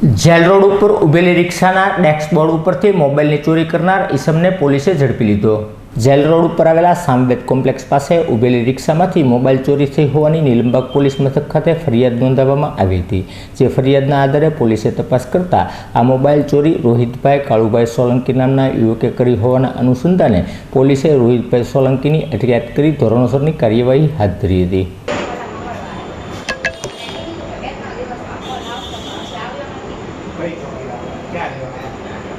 Jail road ઉપર ઉભેલી રિક્ષાના dashboard ઉપરથી મોબાઈલની ચોરી કરનાર ઈસમને પોલીસે ઝડપી લીધો. જેલ રોડ ઉપર આવેલા સામવેદ કોમ્પ્લેક્સ પાસે ઉભેલી રિક્ષામાંથી મોબાઈલ ચોરી થઈ હોવાની નીલમબાગ પોલીસ મથક ખાતે ફરિયાદ નોંધાવવામાં આવી હતી, જે ફરિયાદના આધારે પોલીસે તપાસ કરતા આ મોબાઈલ ચોરી રોહિતભાઈ કાળુભાઈ સોલંકી નામના યુવકે કરી હોવાના અનુસંધાને પોલીસે રોહિતભાઈ સોલંકીની અટકાયત કરી ધોરણસરની કાર્યવાહી હાથ ધરી હતી. Wait, yeah, yeah.